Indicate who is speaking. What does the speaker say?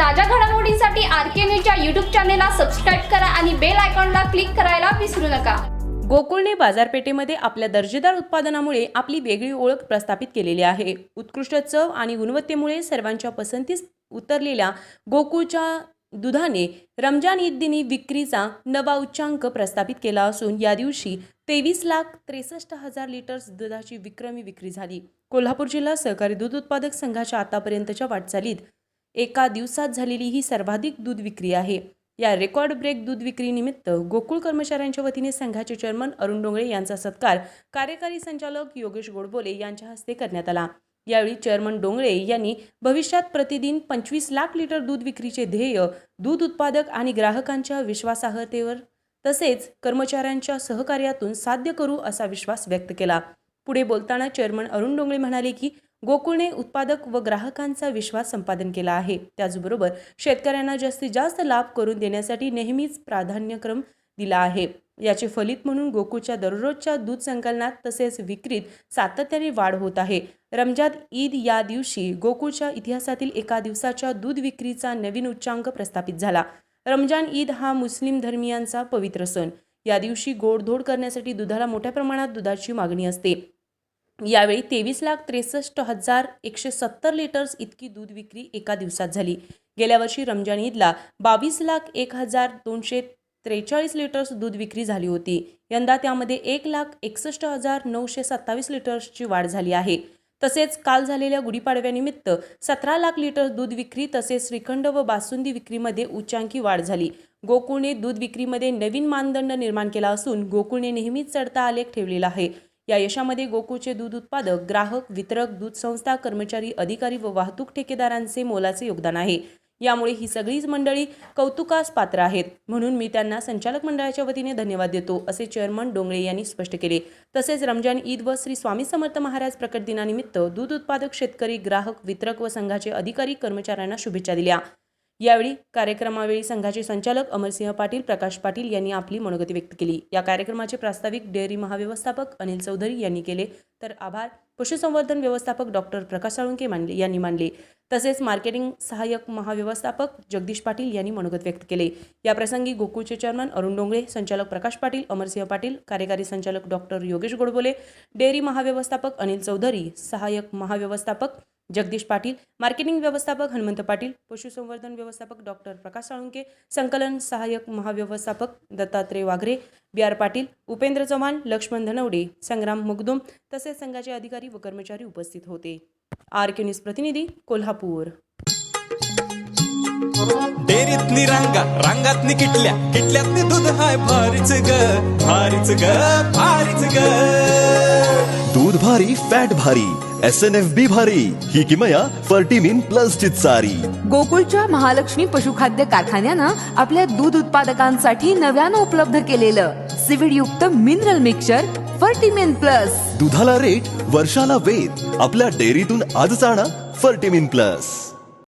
Speaker 1: ताज्या घडामोडींसाठी आर के न्यूजच्या यूट्यूब चॅनेलला सबस्क्राईब करा आणि बेल आयकॉनला क्लिक करायला विसरू नका.
Speaker 2: गोकुळने बाजारपेठेमध्ये आपल्या दर्जेदार उत्पादनामुळे आपली वेगळी ओळख प्रस्थापित केलेली आहे. उत्कृष्ट चव आणि गुणवत्तेमुळे सर्वांच्या पसंतीस उतरलेल्या गोकुळच्या दुधाने रमजान ईद दिनी विक्रीचा नवा उच्चांक प्रस्थापित केला असून या दिवशी तेवीस लाख त्रेसष्ट हजार लिटर्स दुधाची विक्रमी विक्री झाली. कोल्हापूर जिल्हा सहकारी दूध उत्पादक संघाच्या आतापर्यंतच्या वाटचालीत एका दिवसात झालेली ही सर्वाधिक दूध विक्री आहे. या रेकॉर्ड ब्रेक दूध विक्रीनिमित्त गोकुळ कर्मचाऱ्यांच्या वतीने संघाचे चेअरमन अरुण डोंगळे यांचा सत्कार कार्यकारी संचालक योगेश गोडबोले यांच्या हस्ते करण्यात आला. यावेळी चेअरमन डोंगळे यांनी भविष्यात प्रतिदिन पंचवीस लाख लिटर दूध विक्रीचे ध्येय दूध उत्पादक आणि ग्राहकांच्या विश्वासार्हतेवर तसेच कर्मचाऱ्यांच्या सहकार्यातून साध्य करू असा विश्वास व्यक्त केला. पुढे बोलताना चेअरमन अरुण डोंगळे म्हणाले की गोकुळने उत्पादक व ग्राहकांचा विश्वास संपादन केला आहे. त्याचबरोबर शेतकऱ्यांना जास्तीत जास्त लाभ करून देण्यासाठी नेहमीच प्राधान्यक्रम दिला आहे. याचे फलित म्हणून गोकुळच्या दररोजच्या दूध संकलनात तसेच विक्रीत सातत्याने वाढ होत आहे. रमजान ईद या दिवशी गोकुळच्या इतिहासातील एका दिवसाच्या दूध विक्रीचा नवीन उच्चांक प्रस्थापित झाला. रमजान ईद हा मुस्लिम धर्मियांचा पवित्र सण. या दिवशी गोडधोड करण्यासाठी दुधाला मोठ्या प्रमाणात दुधाची मागणी असते. यावेळी तेवीस लाख त्रेसष्ट हजार एकशे सत्तर लिटर्स इतकी दूध विक्री एका दिवसात झाली. गेल्या वर्षी रमजान ईदला बावीस लाख एक हजार दोनशे त्रेचाळीस लिटर्स दूध विक्री झाली होती. यंदा त्यामध्ये एक लाख एकसष्ट हजार नऊशे सत्तावीस लिटर्सची वाढ झाली आहे. तसेच काल झालेल्या गुढीपाडव्यानिमित्त सतरा लाख लिटर दूध विक्री तसेच श्रीखंड व बासुंदी विक्रीमध्ये उच्चांकी वाढ झाली. गोकुळने दूध विक्रीमध्ये नवीन मानदंड निर्माण केला असून गोकुळने नेहमीच चढता आलेख ठेवलेला आहे. या यशामध्ये गोकुळचे दूध उत्पादक ग्राहक वितरक दूध संस्था कर्मचारी अधिकारी व वाहतूक ठेकेदारांचे मोलाचे योगदान आहे. यामुळे ही सगळीच मंडळी कौतुकास पात्र आहेत. म्हणून मी त्यांना संचालक मंडळाच्या वतीने धन्यवाद देतो असे चेअरमन डोंगळे यांनी स्पष्ट केले. तसेच रमजान ईद व श्री स्वामी समर्थ महाराज प्रकट दिनानिमित्त दूध उत्पादक शेतकरी ग्राहक वितरक व संघाचे अधिकारी कर्मचाऱ्यांना शुभेच्छा दिल्या. यावेळी कार्यक्रमावेळी संघाचे संचालक अमरसिंह पाटील प्रकाश पाटील यांनी आपली मनोगती व्यक्त केली. या कार्यक्रमाचे प्रास्ताविक डेअरी महाव्यवस्थापक अनिल चौधरी यांनी केले. तर आभार. पशुसंवर्धन व्यवस्थापक डॉक्टर प्रकाश साळुंके मानले यांनी मानले. तसेच मार्केटिंग सहाय्यक महाव्यवस्थापक जगदीश पाटील यांनी मनोगत व्यक्त केले. याप्रसंगी गोकुळचे चेअरमन अरुण डोंगळे संचालक प्रकाश पाटील अमरसिंह पाटील कार्यकारी संचालक डॉक्टर योगेश गोडबोले डेअरी महाव्यवस्थापक अनिल चौधरी सहाय्यक महाव्यवस्थापक जगदीश पाटील मार्केटिंग व्यवस्थापक हनुमंत पाटील पशुसंवर्धन व्यवस्थापक डॉक्टर प्रकाश साळुंके संकलन सहाय्यक महाव्यवस्थापक दत्तात्रय वाघरे बी आर पाटील उपेंद्र चव्हाण लक्ष्मण धनवडे संग्राम मुगदुम तसेच संघाचे अधिकारी व कर्मचारी उपस्थित होते. आर के न्यूज प्रतिनिधी कोल्हापूर.
Speaker 3: डेअरीतली रांगा रांगातनी किटल्या किटल्यातनी दूध हाय भारीच ग भारीच ग भारीच ग.
Speaker 4: दूध भारी फॅट भारी एस एन एफ बी भारी. ही किमया फर्टिमिन प्लस ची चारी
Speaker 5: गोकुळच्या महालक्ष्मी पशुखाद्य कारखान्यानं आपल्या दूध उत्पादकांसाठी नव्यानं उपलब्ध केलेलं सिविड युक्त मिनरल मिक्सचर फर्टिमेन प्लस
Speaker 4: दुधाला रेट वर्षाला वेद आपल्या डेअरीतून आजच आणा फर्टिमिन प्लस